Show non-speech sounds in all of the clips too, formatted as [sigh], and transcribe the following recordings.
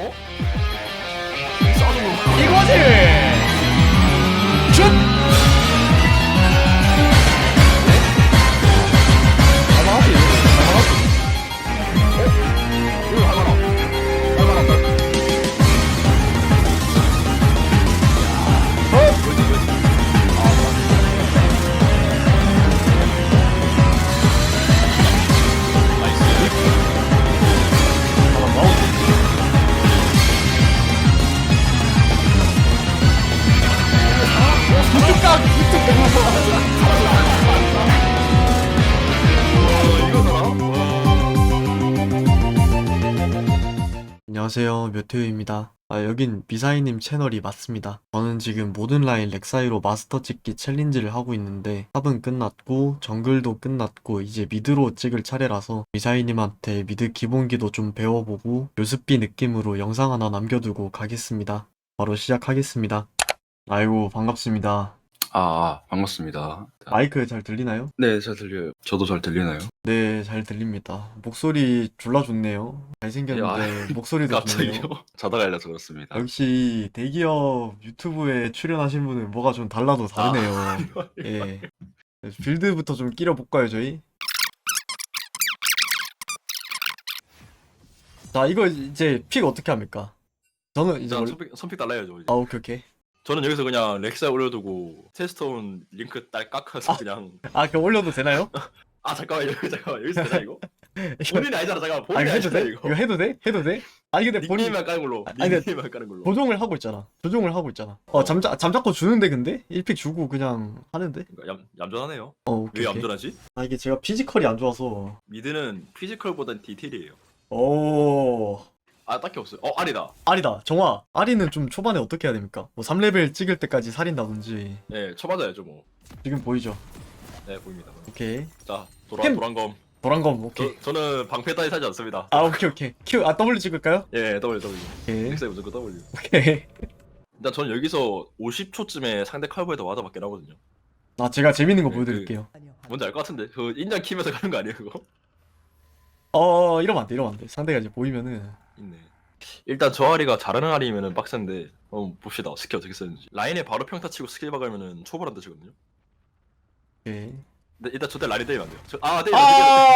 어? 여긴 미사이님 채널이 맞습니다. 저는 지금 모든 라인 렉사이로 마스터 찍기 챌린지를 하고 있는데 탑은 끝났고 정글도 끝났고 이제 미드로 찍을 차례라서 미사이님한테 미드 기본기도 좀 배워보고 요습비 느낌으로 영상 하나 남겨두고 가겠습니다. 바로 시작하겠습니다. 아이고 반갑습니다 아, 아 반갑습니다 마이크 잘 들리나요? 네 잘 들려요 저도 잘 들리나요? 네 잘 들립니다 목소리 졸라 좋네요 잘생겼는데 [laughs] 목소리도 좋네요 갑자기요? 자다가 일어서 그렇습니다 역시 대기업 유튜브에 출연하신 분은 뭐가 좀 달라도 다르네요. [laughs] 예. 빌드부터 좀 끼려 볼까요, 저희? 자, 이거 이제 픽 어떻게 합니까? 저는 이제 일단 원래... 선픽, 선픽 달라야죠 이제 아, 오케이 오케이. 저는 여기서 그냥 렉사에 올려두고 테스트온 링크 딸 깎아서 그냥 아, 그럼 올려도 되나요? [laughs] 아 잠깐만 여기 잠깐만 여기서 되나 이거? 이거 [laughs] 본인이 아니잖아 잠깐만 아, 본인이 이거 해도 아니잖아 돼? 이거 이거 해도 돼? 해도 돼? 아니 근데 본인 닉네임만 까는 걸로 아니, 근데 닉네임만 까는 걸로 조종을 하고 있잖아. 조종을 하고 있잖아. 어, 잠자 잠자코 주는데 근데 1픽 주고 그냥 하는데. 그러니까 얌, 얌전하네요 어, 오케이. 왜 오케이. 얌전하지? 아, 이게 제가 피지컬이 안 좋아서. 미드는 피지컬보단 디테일이에요 오. 아 딱히 없어요. 어 아니다. 아리다. 정화 아리는 좀 초반에 어떻게 해야 됩니까? 뭐 3레벨 찍을 때까지 살인다든지. 네 쳐맞아야죠 뭐. 지금 보이죠? 네 보입니다. 오케이. 자 도란 햄. 도란검. 도란검 오케이. 저, 저는 방패 따위 사지 않습니다. 아 오케이 오케이. Q 아 W 찍을까요? 예 W W. 오케이. 무조건 W. 오케이. 일단 저는 여기서 50초쯤에 상대 칼부에다 와다 맞긴 하거든요. 아 제가 재밌는 거 네, 보여드릴게요. 뭔지 알 것 같은데? 그 인장 키면서 가는 거 아니에요 그거? 어 이러면 안돼 이러면 안돼. 상대가 이제 보이면은 있네. 일단 저 아리가 잘하는 아리면은 빡센데 한번 봅시다. 스킬 어떻게 쓰는지. 라인에 바로 평타 치고 스킬 박으면은 초벌한 뜻이거든요. 오케이 근데 일단 저때 라인 때리면 안 돼요. 저, 아 때리면 아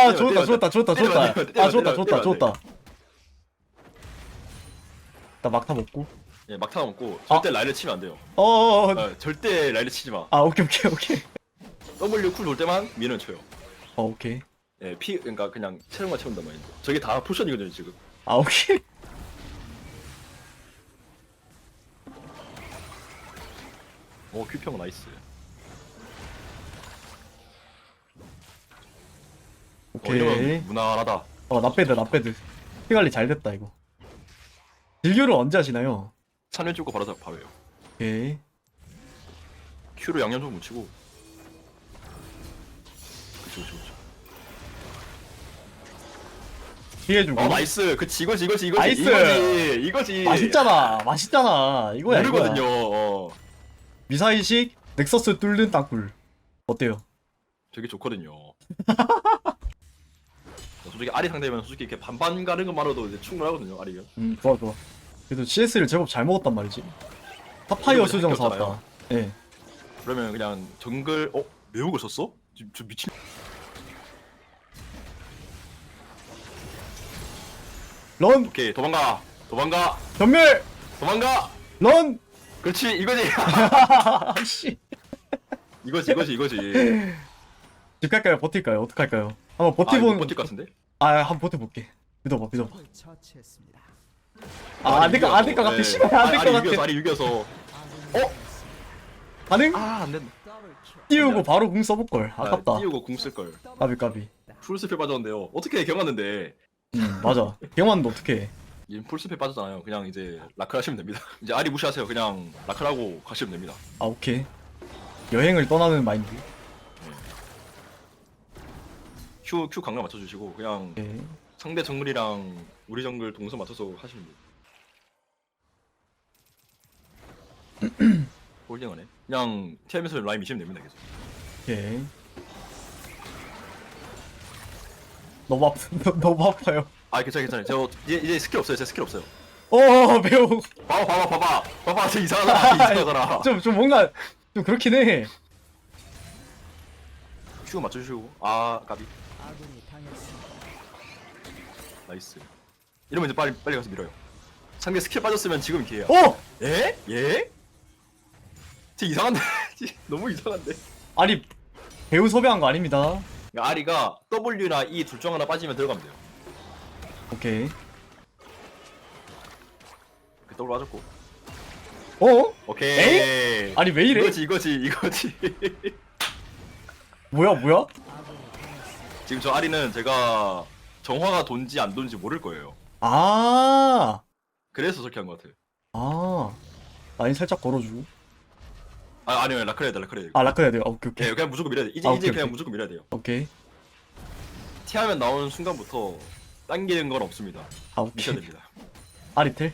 안 돼요, 때리면 좋다 안. 좋다 좋다 때리면 안 돼요, 좋다 때리면 아 안 좋다 돼요, 좋다 때리면 안 돼요. 좋다. 나 막타 먹고. 예 막타 먹고 절대 라인을 치면 안 돼요. 어 어어 어, 절대 라인을 치지 마. 아 오케이 오케이 오케이. W 쿨 돌 때만 미는 쳐요. 어 오케이. 예, 피 그러니까 그냥 체력만 채운단 말이죠. 저게 다 포션이거든요 지금 아 오케이 오 큐평 나이스. 어, 오케이. 이러면 무난하다. 어 나빼드 나빼드. 피 관리 잘 됐다 이거. 딜교를 언제 하시나요? 찬면 찍고 바로 잡 바로요. 오케이. 큐로 양념 좀 묻히고. 그치 그치 그치 피해주고. 어 나이스. 그치 이거지 이거지 이거지. 나이스! 이거지 이거지. 맛있잖아 맛있잖아. 이거야 모르거든요. 이거야 어. 미사일식 넥서스 뚫는 땅굴. 어때요? 되게 좋거든요. [laughs] 솔직히 아리 상대면 솔직히 이렇게 반반 가는 것만으로도 이제 충분하거든요 아리면 음 좋아 좋아. 그래도 CS를 제법 잘 먹었단 말이지. 타파이어 이거 수정. 사왔다. 예. 그러면 그냥 정글 어? 걸 썼어? 지금 저 미친 런! 오케이 도망가 도망가 전멸! 도망가 런! 그렇지 이거지 [laughs] 씨. 이거지 이거지 이거지 집 갈까요? 버틸까요? 어떡할까요? 한번 아 버티본 버틸 것 같은데? 아 한번 버텨볼게 믿어봐 믿어봐 처치했습니다. 아 안될것 같아 씨발 안될것 네. 아리 같아 아리 유겨서 가능? 아 안 된다 띄우고 바로 궁 써볼걸 아깝다 띄우고 궁 쓸걸 까비 까비 풀스페 빠졌는데요 어떻게 경았는데 음 맞아. 경환도 어떡해. 이 풀스페 빠졌잖아요. 그냥 이제 라클 하시면 됩니다. [laughs] 이제 아리 무시하세요. 그냥 라클하고 가시면 됩니다. 아 오케이. 여행을 떠나는 마인드. Q Q 강력 맞춰주시고 그냥 오케이 상대 정글이랑 우리 정글 동선 맞춰서 하시면 돼요. [clears throat] 홀딩하네. 그냥 TM에서 라인 미시면 됩니다 계속. 오케이 너무 아프 [laughs] 너무 아파요. 아 괜찮아 괜찮아 저 이제, 이제 스킬 없어요. 제 스킬 없어요. 어 매우. 봐봐 봐봐 봐봐. 봐봐 저 이상하잖아 [laughs] 이상하잖아. 좀 좀 뭔가 좀 그렇긴 해. 큐 맞춰주시고. 아 까비. 나이스. 이러면 이제 빨리 빨리 가서 밀어요. 상대 스킬 빠졌으면 지금 기회야 어 예? 예? 쟤 이상한데? [laughs] 너무 이상한데? 아니 배우 섭외한 거 아닙니다. 그러니까 아리가 W나 E 둘 중 하나 빠지면 들어가면 돼요 오케이. 그 W 빠졌고 어? 오케이 아니 왜 이래? 이거지 이거지 이거지 뭐야 뭐야? 지금 저 아리는 제가 정화가 돈지 안 돈지 모를 거예요 아, 그래서 저렇게 한 것 같아요 아, 라인 살짝 걸어주고. 아 아니요 라크레야 돼 라크레야 돼아 라크 해야 돼요. 아, 오케이 오케이. 예, 그냥 무조건 밀어야 돼 이제 아, 이제 오케이, 그냥 오케이. 무조건 밀어야 돼요 오케이. 티하면 나오는 순간부터 당기는 건 없습니다 아 미셔야 오케이. 됩니다 아리텔.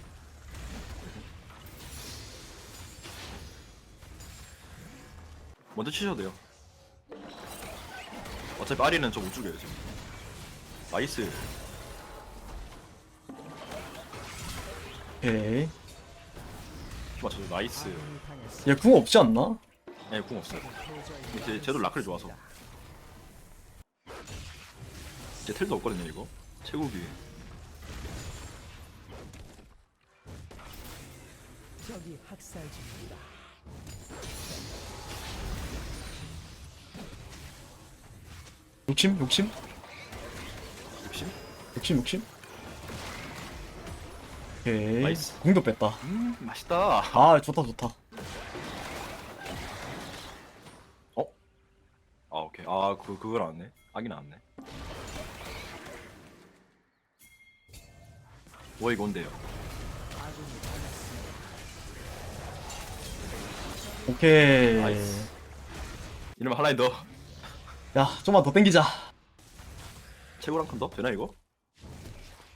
먼저 치셔도 돼요 어차피 아리는 저못 죽여요 지금 나이스 오케이. 키 맞춰줘 나이스 얘 궁 없지 않나? 네 궁 없어요 이제 쟤도 라크를 좋아서 제 텔도 없거든요 이거 최고기 적이 학살 중입니다. 욕심 욕심 욕심? 욕심 욕심. 오케이. 나이스. 궁도 뺐다. 음 맛있다 아 좋다 좋다. 어? 아 오케이 아 그, 그걸 나왔네 악이 나왔네 뭐 이거 온대요 오케이. 나이스. 이러면 하나인 더야 좀만 더 땡기자. 최고 랑큼 더? 되나 이거?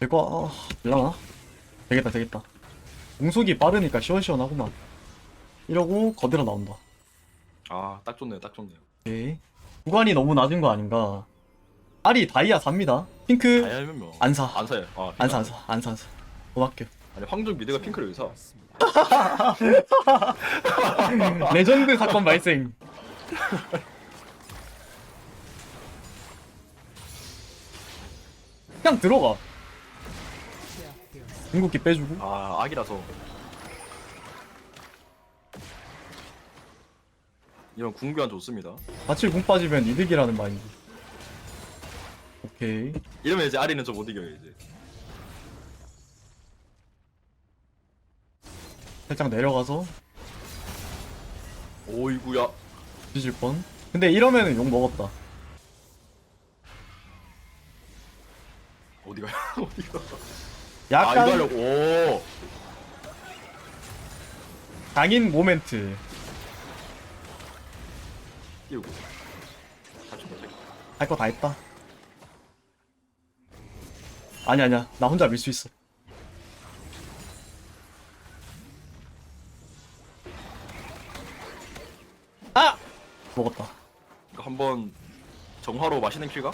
될 거 어, 될라나? 되겠다 되겠다. 공속이 빠르니까 시원시원하구만. 이러고 거대로 나온다. 아 딱 좋네요 딱 좋네요 오케이. 구간이 너무 낮은 거 아닌가? 알이 다이아 삽니다. 핑크 다이아면 뭐 안 사. 안 사요 아, 안 사, 안 사, 안 사, 안 사. 고맙게. 아니 황종 미드가 핑크를 왜 사? [laughs] 레전드 사건 발생. 그냥 들어가. 궁극기 빼주고. 아 악이라서 이런 궁교환 좋습니다 같이 궁 빠지면 이득이라는 마인드. 오케이. 이러면 이제 아리는 저못 이겨요 이제 살짝 내려가서 오이구야 뒤질 뻔. 근데 이러면은 욕 먹었다. 어디가 [laughs] 어디가 아 약간 이거 하려고 오 장인 모멘트. 띄우고 탈출 못하겠다 할거 다 했다. 아니 아니야. 나 혼자 밀 수 있어. 아! 먹었다. 이거 한번 정화로 마시는 킬가?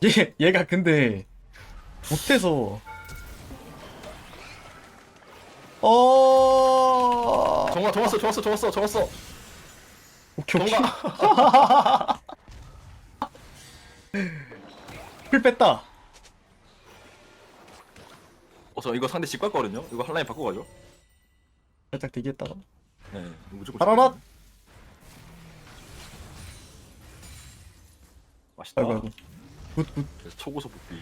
[laughs] 얘 얘가 근데 못해서 어 정화 좋았어 좋았어 좋았어 좋았어 오케이 오케이. 정화. [laughs] 풀 뺐다. 어저 이거 상대 집 갔거든요? 이거 한 라인 바꿔 가죠? 살짝 대기했다가. 네 무조건 따라라 맛있다. 아이고 아이고. 굿굿. 그래서 초고속 복귀.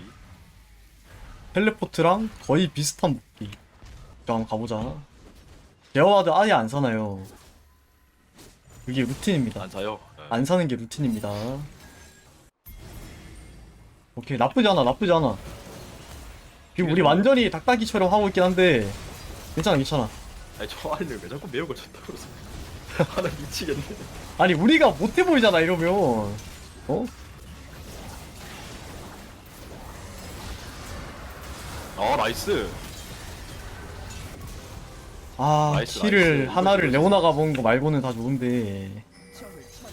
텔레포트랑 거의 비슷한 무기 저 한번 가보자 제어와드 아예 안 사나요? 그게 루틴입니다. 안 사요? 네. 안 사는 게 루틴입니다. 오케이 나쁘지 않아 나쁘지 않아. 지금 우리 완전히 닭다기처럼 하고 있긴 한데 괜찮아 괜찮아. 아니 저 아이를 왜 자꾸 매운 걸 쳤다 그러서 하나 미치겠네. 아니 우리가 못해 보이잖아 이러면. 어? 아 나이스 아 나이스, 키를 나이스. 하나를 레오나가 먹은 거 말고는 다 좋은데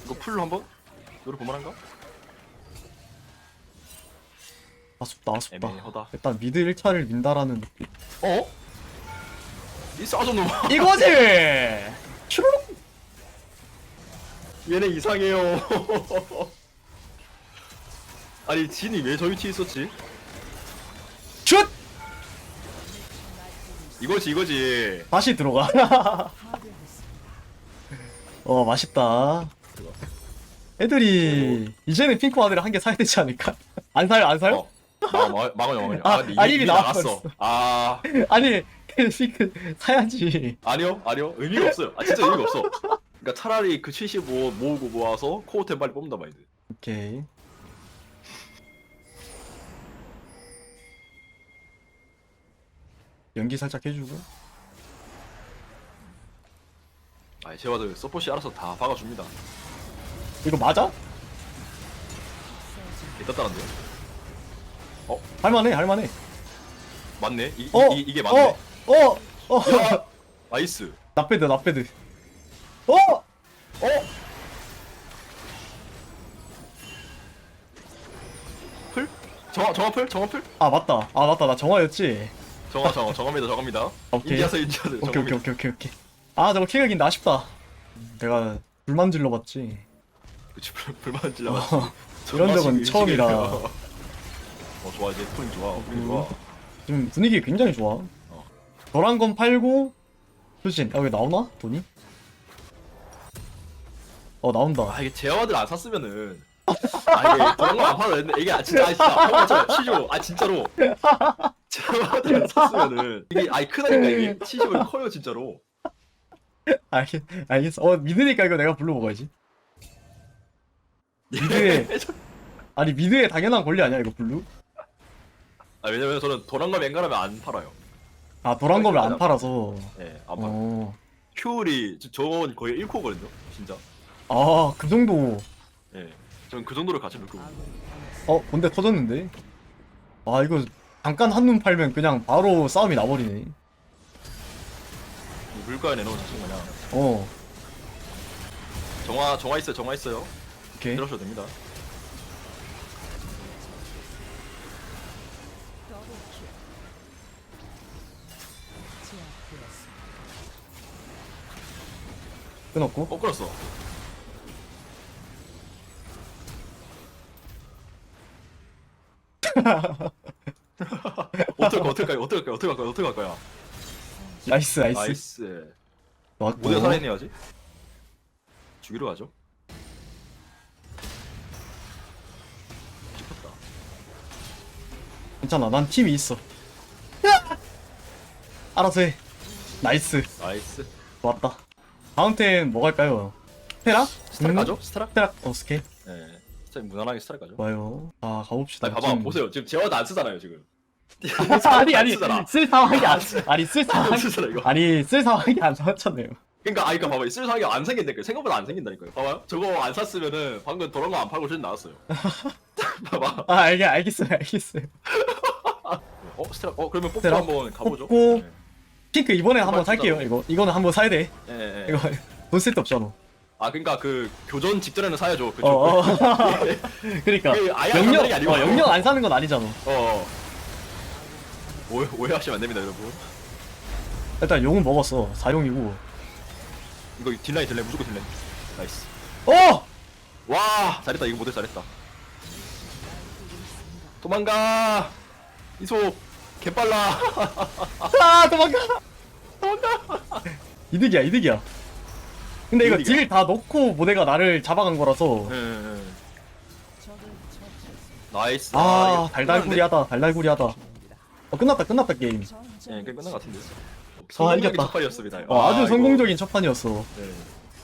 이거 풀로 한번? 노래 볼만한가? 아쉽다 아쉽다 애매하다. 일단 미드 1차를 민다라는 느낌 어? 이 싸좀 놈아. [laughs] 이거지! 슈루룩 얘네 이상해요. [laughs] 아니 진이 왜 저 위치에 있었지? 슛! 이거지 이거지. 다시 들어가 [laughs] 어 맛있다 애들이 이제는 핑크 와드를 한개 사야 되지 않을까? [laughs] 안 사요 안 사요? 어. 망어 망어 망어. 아, 아, 이미, 나갔어. 나왔어. 아 [laughs] 아니 핑크 사야지 아니요 아니요 의미가 없어요. 아 진짜 의미가 없어. 그러니까 차라리 그 75 모으고 모아서 코어템 빨리 뽑는다 마인드. 오케이 연기 살짝 해주고 아 제와드 서포시 알아서 다 박아줍니다. 이거 맞아? 개따따란데요? 할만해 할만해 맞네. 이, 어? 이, 이게 맞네. 어? 어? 어? 야 [laughs] 나이스. 나빼드 나빼드 어? 어? 풀? 정화 정화 풀? 정화 풀? 아 맞다 아 맞다 나 정화였지 정화 정화 정화입니다 정화입니다. 오케이. 인디아스 인디아스 오케이 오케이. 오케이 오케이 오케이 아 저거 킬각인데 아쉽다 내가 불만 질러봤지 그치 불- 불만 질러. 어, [laughs] 이런 적은 처음이라. 어 좋아 이제 톤 좋아 음. 좋아. 지금 분위기 굉장히 좋아 너란 건 팔고 수신 아왜 나오나? 돈이? 어 나온다 아 이게 제어들 안 샀으면은 아 이게 그런 거안 팔아도 되는데 이게 아, 진짜 아 진짜 아 진짜 치죠 아 진짜로 안 샀으면은 [laughs] 이게 아니 크다니까 이게. 70은 커요 진짜로. 알겠, 알겠어. 어 믿으니까 이거 내가 불러 먹어야지. 미드에 [laughs] 아니 미드에 당연한 권리 아니야 이거 블루? 아 왜냐면 저는 도랑과 맹가라면 안 팔아요. 아 도란 거를 안 팔아서. 예안 팔아 어. 큐리 저- 저건 거의 1코거든요 진짜. 아 그 정도. 예 저는 그 정도로 가치 놓고. 어 본대 터졌는데? 아 이거 잠깐 한눈 팔면 그냥 바로 싸움이 나버리네. 물가에 내놓은 자식 마냥. 어. 정화 정화 있어요 정화 있어요. 오케이. 들어셔도 됩니다. 끊었고. 어 끌었어 [laughs] 어떻게 할까 어떻게 할까 어떻게 할까 어떻게 할 거야 나이스 나이스. 나이스. 좋았고. 모델 살아있네야지? 죽이러 가죠. 찍혔다. 괜찮아 난 팀이 있어. [laughs] 알아서 해. 나이스. 나이스. 좋았다. 다음 템 뭐 갈까요? 테라? 스타락 음? 가죠? 스타락 테라? 어 스케 예 진짜 무난하게 스타락 가죠. 좋아요. 자 가봅시다. 아니 봐봐 지금- 보세요. 지금 제어도 안 쓰잖아요 지금 [laughs] 아니 아니 쓰잖아. 쓸 상황이 안 아니 쓸안 상황이 쓰잖아 이거. 아니 쓸 상황이 안 나왔잖아요. 그러니까 아니 그러니까 봐봐. 쓸 상황이 안 생긴다니까 생각보다 안 생긴다니까요. 봐봐요. 저거 안 샀으면은 방금 저런 거 안 팔고 실 나왔어요. [laughs] 봐봐. 아 알겠 알겠어요 알겠어요. 어 스타락 어 그러면 뽑고 스타락 한번 가보죠. 뽑고. 예. 핑크 이번에 한번 정말 살게요 이거. 이거는 한번 사야 돼. 예, 예. 이거 돈 쓸 데 없잖아. 아 그러니까 그 교전 직전에는 사야죠 그쪽. 어, 어. [laughs] 그러니까 그 아예 안 영영 사는 게 아니고. 어, 영영 안 사는 건 아니잖아. 어. 오해, 오해하시면 안 됩니다, 여러분. 일단 용은 먹었어 4용이고 이거 딜라인 딜라인 무조건 딜라인. 나이스. 어! 와, 잘했다. 이거 모델 잘했다. 도망가. 이소 개빨라. [laughs] 아 도망가 도망가 이득이야 이득이야 근데 이거 이득이야. 딜다 넣고 모대가 나를 잡아간 거라서 예, 예. 나이스. 아 이거 달달구리하다 달달구리하다 어 끝났다 끝났다 게임 예, 꽤 끝난 것 같은데. 아, 성공적인 이겼다. 첫판이었습니다. 어, 아주 이거, 성공적인 첫 판이었어 예.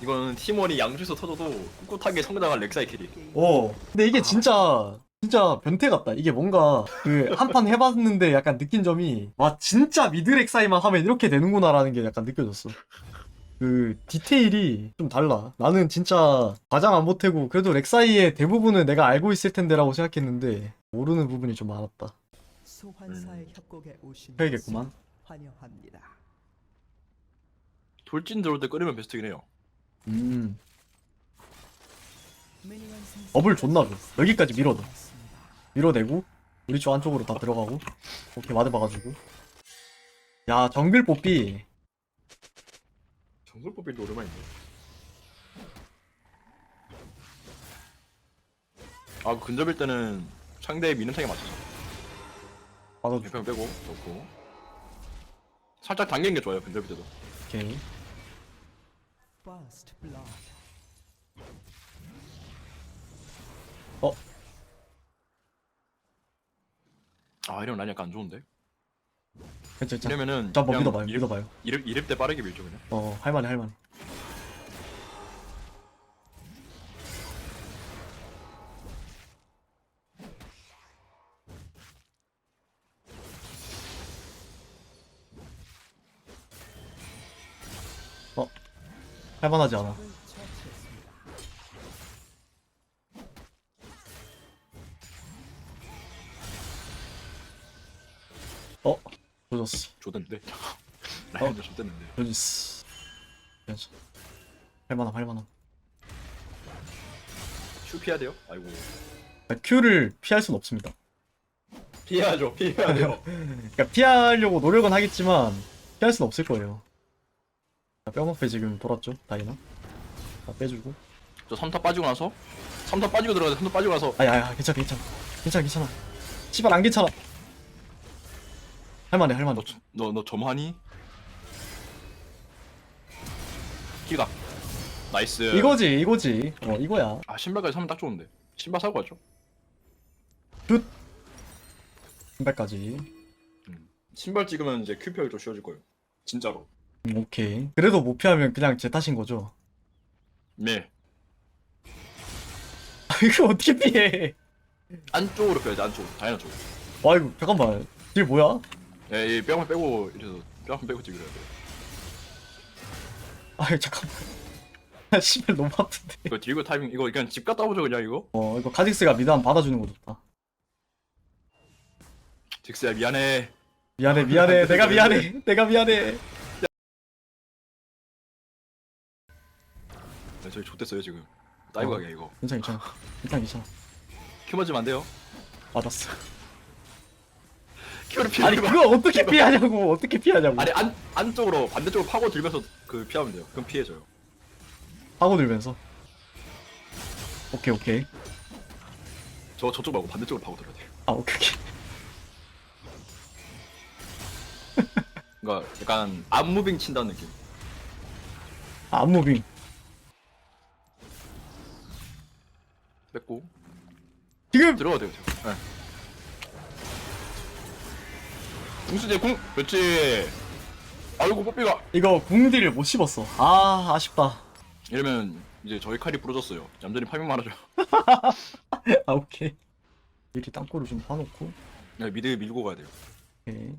이거는 팀원이 양주에서 터져도 꿋꿋하게 성장한 렉사이 캐리. 어 근데 이게 진짜 진짜 변태 같다 이게 뭔가 그 한 판 해봤는데 약간 느낀 점이 와 진짜 미드렉 사이만 하면 이렇게 되는구나 라는 게 약간 느껴졌어 그 디테일이 좀 달라 나는 진짜 과장 안 보태고 그래도 렉사이의 대부분은 내가 알고 있을 텐데 라고 생각했는데 모르는 부분이 좀 많았다 소환사의 협곡에 오신 해야겠구만 것을 환영합니다. 돌진 들어올 때 끓이면 베스트긴 해요. 음 미니언 생성 업을 존나 줘 여기까지 밀어줘 밀어내고 우리 쪽 안쪽으로 다 들어가고 오케이 마드 봐가지고 야 정글 뽀삐 정글 뽑힐도 오랜만인데. 아, 그 근접일 때는 상대의 미는 타게 맞춰서. 받아줘 대평 빼고 좋고. 살짝 당기는 게 좋아요, 근접일 때도. 오케이 First blood. 아, 이러면 난 약간 안 좋은데. 괜찮 괜찮 이러면은 자 한번 그냥 믿어봐요 믿어봐요 이랩 때 빠르게 밀죠 그냥. 어 할만해 할만해 할만하지 않아. 어 조졌어 좋던데. 라인도 좋댔는데. 조졌어 괜찮아 할만함 할만함 슈 피해야 돼요? 아이고. Q를 피할 순 없습니다 피해야죠, 피해야 돼요. [laughs] 그러니까 피하려고 노력은 하겠지만 피할 순 없을 거예요. 자, 뼈먹배 지금 돌았죠, 다이나. 다 빼주고. 저 3타 빠지고 나서 3타 빠지고 들어가서 3타 빠지고 나서 아야야, 괜찮아, 괜찮아, 괜찮아, 괜찮아. 씨발 안 괜찮아. 할만해, 할만해. 너너 점하니? 키가 나이스. 이거지, 이거지. 어, 이거야. 아 신발까지 사면 딱 좋은데. 신발 사고 왔죠? 신발까지. 신발 찍으면 이제 큐피하기 좀 쉬워질 거예요. 진짜로. 음, 오케이. 그래도 못 피하면 그냥 제 탓인 거죠. 네. 이거 어떻게 피해? 안쪽으로 빼야지 안쪽. 다이나 쪽. 와 이거 잠깐만. 딜 뭐야? 예, 이 뼈만 빼고 이래서 뼈만 빼고 찍으려 돼. 아 잠깐만. 아, 씨발 너무 아픈데. 이거 딜고 타이밍 이거 그냥 집 갔다 오죠 그냥 이거. 어 이거 카직스가 한 받아주는 거 좋다. 딕스야 미안해. 미안해 미안해 내가 미안해 내가 미안해 저희 좆됐어요 지금. 다이브 어. 가게 이거. 괜찮아 괜찮아 괜찮아 괜찮아 큐 맞으면 안 돼요. 맞았어 큐를 피해. 아니 그거 어떻게 피하냐고 어떻게 피하냐고 아니 안 안쪽으로 반대쪽으로 파고 들면서 그 피하면 돼요. 그럼 피해져요. 하고 들면서 오케이 오케이 저 저쪽 말고 반대쪽으로 파고 들어야 돼요. 아 오케이 오케이 그러니까 약간 앞무빙 친다는 느낌. 아 안무빙 뺐고 지금 들어가 돼요. 지금. 네. 궁수제 궁 그렇지. 아이고 뽀삐가 이거 궁딜을 못 씹었어 아 아쉽다 이러면 이제 저희 칼이 부러졌어요. 얌전히 파밍만 하죠. [laughs] 아 오케이 이렇게 땅굴을 좀 파놓고 네, 미드 밀고 가야 돼요. 오케이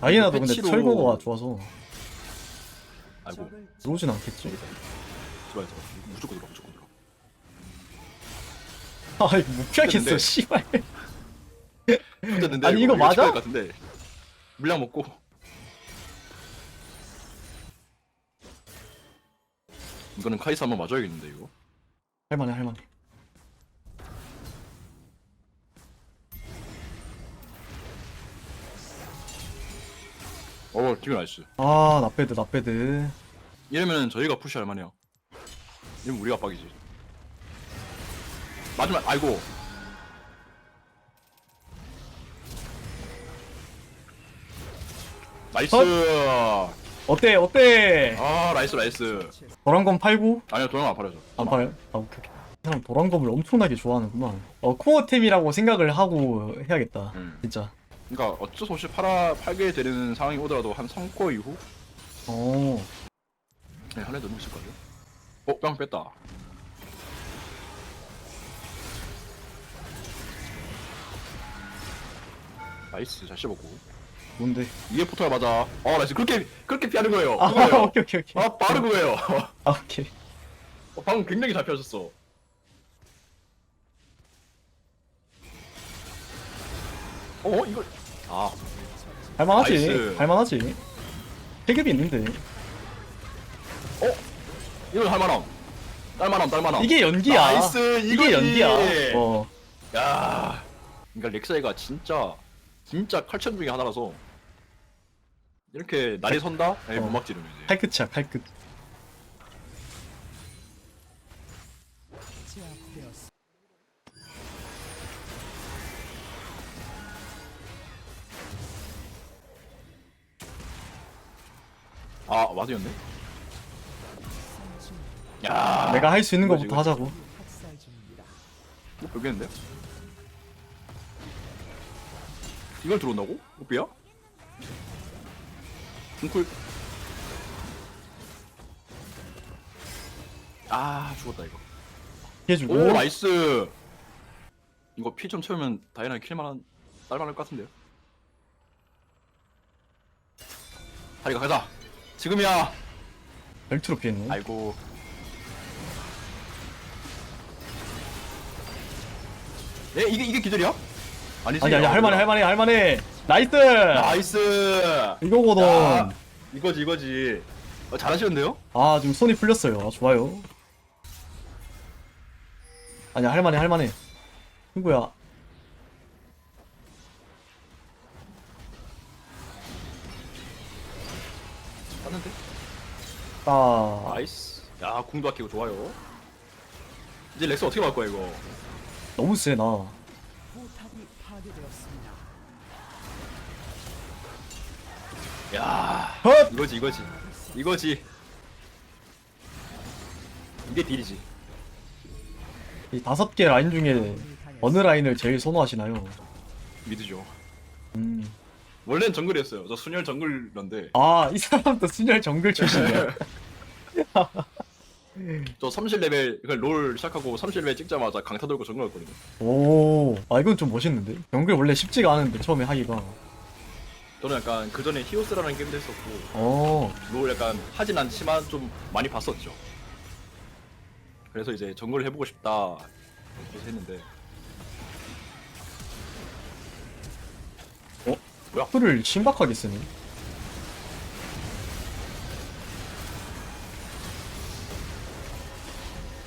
아이나도 근데 패치로- 철거가 좋아서 아이고 들어오진 않겠지 들어야 돼. 무조건 들어 무조건. 아 이거 못 피하겠어 근데- 씨발 아니, 이거 맞아? 것 같은데 물량 먹고 이거는 카이사 한번 맞아야겠는데 이거. 할만해 할만해 어 기분 나이스. 아 나빼드 나빼드 이러면 저희가 푸시할 만해요. 이러면 우리가 빡이지. 마지막 아이고. 나이스. 어때 어때 아 나이스 나이스. 도란검 팔고 아니요 도영 안 팔아줘. 안 팔아요? 아 오케이 오케이 이 사람 도란검을 엄청나게 좋아하는구만 어 코어템이라고 생각을 하고 해야겠다 음. 진짜 그러니까 어쩔 수 없이 팔아 팔게 되는 상황이 오더라도 한 3코 이후 어 네, 한해 더 있을 거죠. 어, 뺨 뺐다. 나이스 잘 씹었고 뭔데 이게 포터가 맞아. 어 나이스 그렇게 그렇게 피하는 거예요. 아 그거예요. [laughs] 오케이 오케이 오케이 아 바로 그거예요. [laughs] 아 오케이 어, 방금 굉장히 잘 피하셨어. 어 이거 아 할만하지 나이스. 할만하지 계급이 있는데 이거 할만함. 딸만함 딸만함. 이게 연기야 나이스 이게 이거지. 연기야 어 야 그러니까 렉사이가 진짜 진짜 칼천 중에 하나라서 이렇게 날이 선다? 에 어. 못 막지르면 이제 칼끝이야 칼끝 제압되었습니다. 아 와드였네? 야 내가 할 수 있는 이거지, 것부터 하자고 학살 중입니다. 이거 벽이었는데? 이걸 들어온다고? 오삐야? 궁쿨. 아 죽었다 이거. 피해주고. 오 나이스. 이거 피 좀 채우면 다이나이 킬만한 딸만할 것 같은데요? 다리가 가자. 지금이야. 벨트로 피했네. 아이고. 예 이게 이게 기절이야? 아니지 아니 아니 아, 할만해. 할만해 할만해. 나이스! 나이스! 이거거든. 야, 이거지 이거지. 어, 잘하시는데요? 아 지금 손이 풀렸어요. 아, 좋아요. 아니 야 할만해 할만해. 친구야. 봤는데? 아. 나이스. 야 궁도 아끼고 좋아요. 이제 렉스 어떻게 갈 거야 이거? 너무 세나 파괴되었습니다. 야 헛! 이거지 이거지 이거지 이게 딜이지 이 다섯 개 라인 중에 어느 라인을 제일 선호하시나요? 미드죠 음. 원래는 정글이었어요 저 순혈 정글런데 아, 이 사람도 순혈 정글 출신이야. [laughs] 저 30레벨 그롤 시작하고 30레벨 찍자마자 강타 돌고 정글했거든요 오, 아, 이건 좀 멋있는데? 정글 원래 쉽지가 않은데, 처음에 하기가. 저는 약간 그 전에 히오스라는 게임도 했었고 어, 롤 약간 하진 않지만 좀 많이 봤었죠 그래서 이제 정글 해보고 싶다 그래서 했는데 풀을 심각하게 쓰네.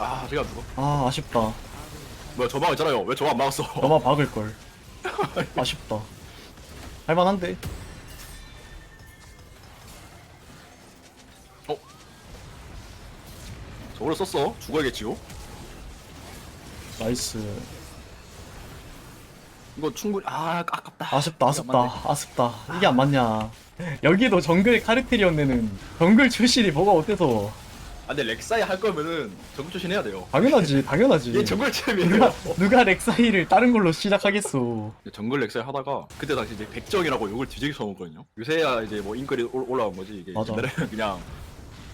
아 제가 누구 아, 아쉽다. 뭐야 저 막았잖아요 왜 저거 안 막았어 너만 박을걸. [laughs] 아쉽다. 할만한데? 저걸 썼어 죽어야겠지요 나이스. 이거 충분히 아 아깝다 아쉽다, 안. 아쉽다, 아쉽다. 이게 안 맞냐. 여기도 정글 카르테리온네는 정글 출신이 뭐가 어때서. 아 근데 렉사이 할 거면은 정글 출신 해야 돼요 당연하지, 당연하지. 얘 정글 챔이에요 누가, 누가 렉사이를 다른 걸로 시작하겠어. 정글 렉사이 하다가 그때 당시 이제 백정이라고 욕을 뒤지게 쳐먹거든요 요새야 이제 뭐 인글이 올- 올라온 거지 이게 맞아. 옛날에는 그냥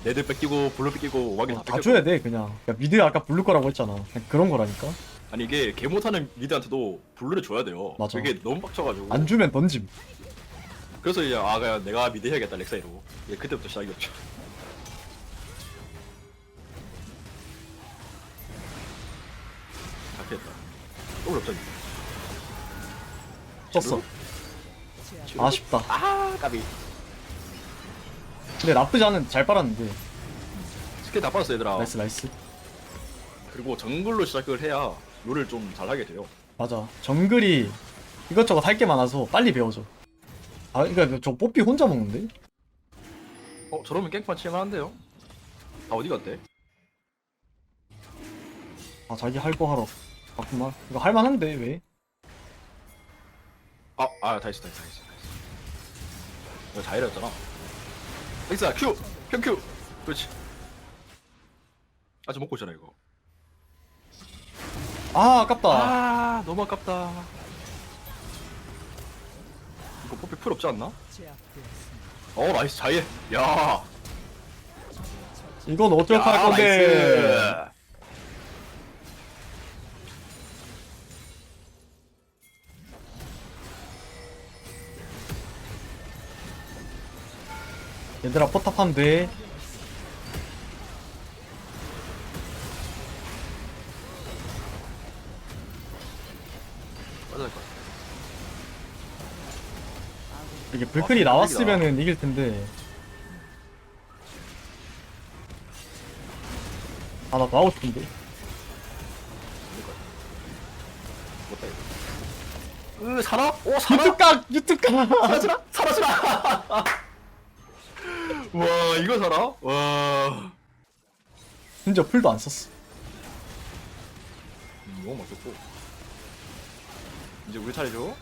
레드 뺏기고 블루 뺏기고 오마기 다다 뺏겼고 줘야 돼, 그냥. 야, 미드 아까 부를 거라고 했잖아. 그냥 그런 거라니까. 아니 이게 개 못하는 미드한테도 블루를 줘야 돼요 맞아. 이게 너무 빡쳐가지고 안 주면 던짐. 그래서 이제 아 그냥 내가 미드 해야겠다 렉사이로 예, 그때부터 시작이었죠 또 어렵잖니 썼어. 제압 아쉽다. 아 까비 근데 나쁘지 않은 잘 빨았는데. 스킬 다 빠졌어 얘들아 나이스 나이스. 그리고 정글로 시작을 해야 롤을 좀 잘하게 돼요 맞아. 정글이 이것저것 할 게 많아서 빨리 배워줘. 아, 그러니까 저 뽀삐 혼자 먹는데? 어 저러면 깽판 칠만한데요? 다 어디 갔대? 아, 자기 할 거 하러 갔구만. 이거 할 만한데 왜? 아, 아, 다 있어, 다 있어, 다. 이거 자이랬잖아. 엑스야, 큐! 큐, 큐! 그렇지. 아직 먹고 있잖아, 이거. 아, 아깝다. 아, 너무 아깝다. 이거 뽀삐 풀 없지 않나? 어, 나이스, 자이 야! 이건 어쩔 야, 할 건데. 나이스. 얘들아 포탑하면 돼. 것 같아. 이게 불클이 아, 나왔으면은 이길 텐데. 아, 나도 하고 싶은데. 못다, 이거. 으 살아? 오 살아? 유튜각 유튜각 사라지라? 사라지라! 와 이거 살아? 와. 진짜 풀도 안 썼어. 음, 너무 맛있고. 이제 우리 차례죠?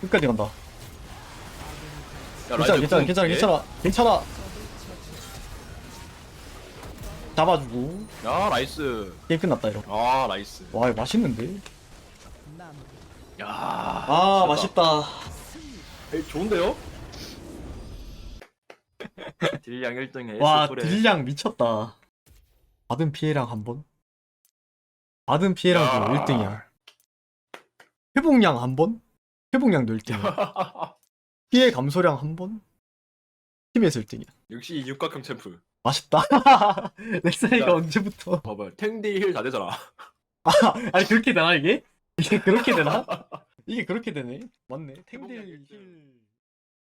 끝까지 간다. 야, 괜찮아 괜찮아 궁 괜찮아 예? 괜찮아 괜찮아. 잡아주고. 야 나이스. 게임 끝났다 이러 아 나이스. 와 이거 맛있는데. 야아 맛있다. 맛있다. 에이, 좋은데요? [laughs] 딜량 1등에 와 딜량 미쳤다. 받은 피해량 한 번? 받은 피해량도 1등이야. 회복량 한 번? 회복량도 1등이야. [laughs] 피해 감소량 한 번? 팀에서 1등이야. 역시 육각형 챔프. 맛있다. [laughs] 렉사이가 야. 언제부터? 봐봐 탱디 힐 다 되잖아 아니 그렇게 되나 이게? 이게 그렇게 되나? [laughs] 이게 그렇게 되네. 맞네. 탱딜 힐